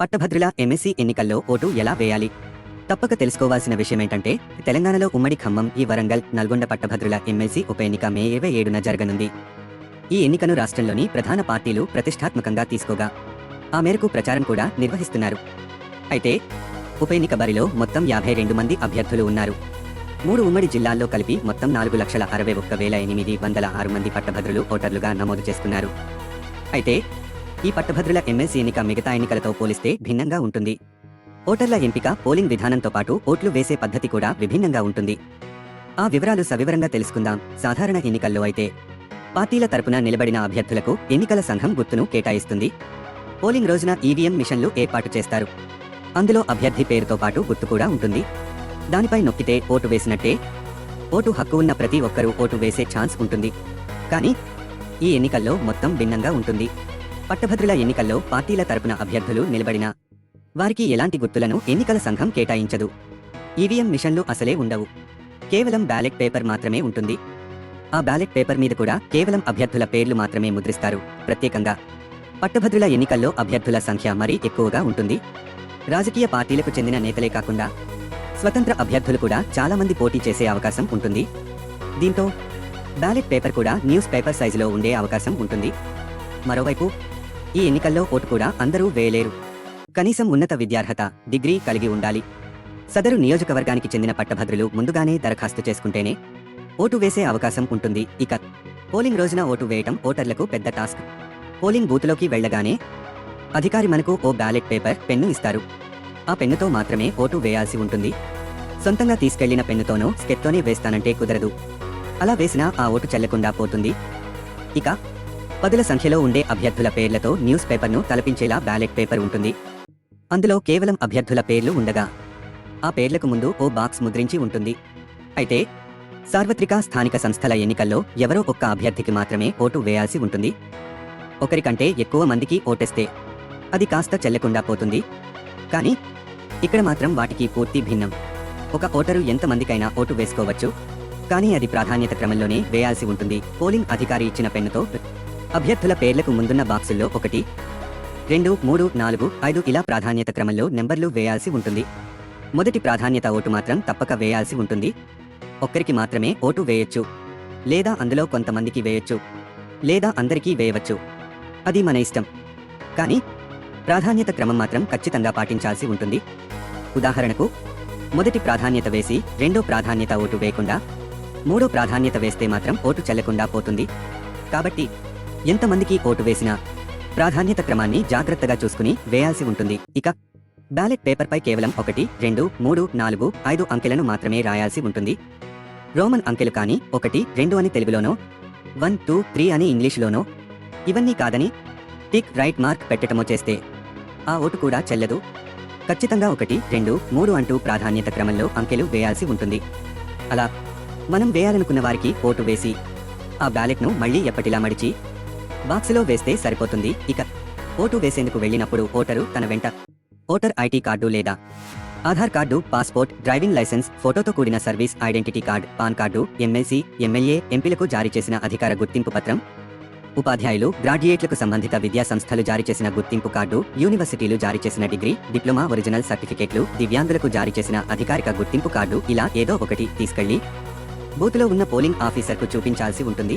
పట్టభద్రుల ఎమ్మెస్సీ ఎన్నికల్లో ఓటు ఎలా వేయాలి? తప్పక తెలుసుకోవాల్సిన విషయమేంటంటే తెలంగాణలో ఉమ్మడి ఖమ్మం ఈ వరంగల్ నల్గొండ పట్టభద్రుల ఎమ్మెల్సీ ఉప ఎన్నిక మే ఇరవై ఏడున జరగనుంది. ఈ ఎన్నికను రాష్ట్రంలోని ప్రధాన పార్టీలు ప్రతిష్టాత్మకంగా తీసుకోగా ఆ మేరకు ప్రచారం కూడా నిర్వహిస్తున్నారు. అయితే ఉప ఎన్నిక బరిలో మొత్తం యాభై రెండు మంది అభ్యర్థులు ఉన్నారు. మూడు ఉమ్మడి జిల్లాల్లో కలిపి మొత్తం నాలుగు లక్షల అరవై ఒక్క వేల ఎనిమిది వందల ఆరు మంది పట్టభద్రులు ఓటర్లుగా నమోదు చేసుకున్నారు. అయితే ఈ పట్టభద్రుల ఎమ్మెల్సీ ఎన్నిక మిగతా ఎన్నికలతో పోలిస్తే భిన్నంగా ఉంటుంది. ఓటర్ల ఎంపిక పోలింగ్ విధానంతో పాటు ఓట్లు వేసే పద్ధతి కూడా విభిన్నంగా ఉంటుంది. ఆ వివరాలు సవివరంగా తెలుసుకుందాం. సాధారణ ఎన్నికల్లో అయితే పార్టీల తరపున నిలబడిన అభ్యర్థులకు ఎన్నికల సంఘం గుర్తును కేటాయిస్తుంది. పోలింగ్ రోజున ఈవీఎం మిషన్లు ఏర్పాటు చేస్తారు. అందులో అభ్యర్థి పేరుతో పాటు గుర్తు కూడా ఉంటుంది. దానిపై నొక్కితే ఓటు వేసినట్టే ఓటు హక్కు ఉన్న ప్రతి ఒక్కరూ ఓటు వేసే ఛాన్స్ ఉంటుంది. కానీ ఈ ఎన్నికల్లో మొత్తం భిన్నంగా ఉంటుంది. పట్టభద్రుల ఎన్నికల్లో పార్టీల తరపున అభ్యర్థులు నిలబడిన వారికి ఎలాంటి గుర్తులను ఎన్నికల సంఘం కేటాయించదు. ఈవీఎం మిషన్లు అసలే ఉండవు. కేవలం బ్యాలెట్ పేపర్ మాత్రమే ఉంటుంది. ఆ బ్యాలెట్ పేపర్ మీద కూడా కేవలం అభ్యర్థుల పేర్లు మాత్రమే ముద్రిస్తారు. ప్రత్యేకంగా పట్టభద్రుల ఎన్నికల్లో అభ్యర్థుల సంఖ్య మరీ ఎక్కువగా ఉంటుంది. రాజకీయ పార్టీలకు చెందిన నేతలే కాకుండా స్వతంత్ర అభ్యర్థులు కూడా చాలామంది పోటీ చేసే అవకాశం ఉంటుంది. దీంతో బ్యాలెట్ పేపర్ కూడా న్యూస్ పేపర్ సైజులో ఉండే అవకాశం ఉంటుంది. మరోవైపు ఈ ఎన్నికల్లో ఓటు కూడా అందరూ వేయలేరు కనీసం ఉన్నత విద్యార్హత డిగ్రీ కలిగి ఉండాలి. సదరు నియోజకవర్గానికి చెందిన పట్టభద్రులు ముందుగానే దరఖాస్తు చేసుకుంటేనే ఓటు వేసే అవకాశం ఉంటుంది. ఇక పోలింగ్ రోజున ఓటు వేయటం ఓటర్లకు పెద్ద టాస్క్. పోలింగ్ బూత్లోకి వెళ్ళగానే అధికారి మనకు ఓ బ్యాలెట్ పేపర్ పెన్ను ఇస్తారు. ఆ పెన్నుతో మాత్రమే ఓటు వేయాల్సి ఉంటుంది. సొంతంగా తీసుకెళ్ళిన పెన్నుతోనో స్కెత్తోనే వేస్తానంటే కుదరదు. అలా వేసినా ఆ ఓటు చెల్లకుండా పోతుంది. ఇక పదుల సంఖ్యలో ఉండే అభ్యర్థుల పేర్లతో న్యూస్ పేపర్ను తలపించేలా బ్యాలెట్ పేపర్ ఉంటుంది. అందులో కేవలం అభ్యర్థుల పేర్లు ఉండగా ఆ పేర్లకు ముందు ఓ బాక్స్ ముద్రించి ఉంటుంది. అయితే సార్వత్రిక స్థానిక సంస్థల ఎన్నికల్లో ఎవరో ఒక్క అభ్యర్థికి మాత్రమే ఓటు వేయాల్సి ఉంటుంది. ఒకరికంటే ఎక్కువ మందికి ఓటేస్తే అది కాస్త చెల్లకుండా పోతుంది. కానీ ఇక్కడ మాత్రం వాటికి పూర్తి భిన్నం. ఒక ఓటరు ఎంతమందికైనా ఓటు వేసుకోవచ్చు. కానీ అది ప్రాధాన్యత క్రమంలోనే వేయాల్సి ఉంటుంది. పోలింగ్ అధికారి ఇచ్చిన పెన్నుతో అభ్యర్థుల పేర్లకు ముందున్న బాక్సుల్లో ఒకటి రెండు మూడు నాలుగు ఐదు ఇలా ప్రాధాన్యత క్రమంలో నెంబర్లు వేయాల్సి ఉంటుంది. మొదటి ప్రాధాన్యత ఓటు మాత్రం తప్పక వేయాల్సి ఉంటుంది. ఒక్కరికి మాత్రమే ఓటు వేయొచ్చు. లేదా అందులో కొంతమందికి వేయొచ్చు. లేదా అందరికీ వేయవచ్చు. అది మన ఇష్టం. కానీ ప్రాధాన్యత క్రమం మాత్రం ఖచ్చితంగా పాటించాల్సి ఉంటుంది. ఉదాహరణకు మొదటి ప్రాధాన్యత వేసి రెండో ప్రాధాన్యత ఓటు వేయకుండా మూడో ప్రాధాన్యత వేస్తే మాత్రం ఓటు చెల్లకుండా పోతుంది. కాబట్టి ఎంతమందికి ఓటు వేసినా ప్రాధాన్యత క్రమాన్ని జాగ్రత్తగా చూసుకుని వేయాల్సి ఉంటుంది. ఇక బ్యాలెట్ పేపర్పై కేవలం ఒకటి రెండు మూడు నాలుగు ఐదు అంకెలను మాత్రమే రాయాల్సి ఉంటుంది. రోమన్ అంకెలు కానీ ఒకటి రెండు అని తెలుగులోనో వన్ టూ త్రీ అని ఇంగ్లీషులోనో ఇవన్నీ కాదని టిక్ రైట్ మార్క్ పెట్టటమో చేస్తే ఆ ఓటు కూడా చెల్లదు. ఖచ్చితంగా ఒకటి రెండు మూడు అంటూ ప్రాధాన్యత క్రమంలో అంకెలు వేయాల్సి ఉంటుంది. అలా మనం వేయాలనుకున్న వారికి ఓటు వేసి ఆ బ్యాలెట్ను మళ్ళీ ఎప్పటిలా మడిచి బాక్సులో వేస్తే సరిపోతుంది. ఇక ఓటు వేసేందుకు వెళ్ళినప్పుడు ఓటరు తన వెంట ఓటర్ ఐటీ కార్డు లేదా Aadhaar card passport driving licence ఫోటోతో కూడిన service identity card PAN card MLC MLA ఎంపీలకు జారీ చేసిన అధికార గుర్తింపు పత్రం ఉపాధ్యాయులు గ్రాడ్యుయేట్లకు సంబంధిత విద్యా సంస్థలు జారీ చేసిన గుర్తింపు కార్డు యూనివర్సిటీలు జారీ చేసిన డిగ్రీ డిప్లొమా ఒరిజినల్ సర్టిఫికేట్లు దివ్యాంగులకు జారీ చేసిన అధికారిక గుర్తింపు కార్డు ఇలా ఏదో ఒకటి తీసుకెళ్ళి బూత్లో ఉన్న పోలింగ్ ఆఫీసర్కు చూపించాల్సి ఉంటుంది.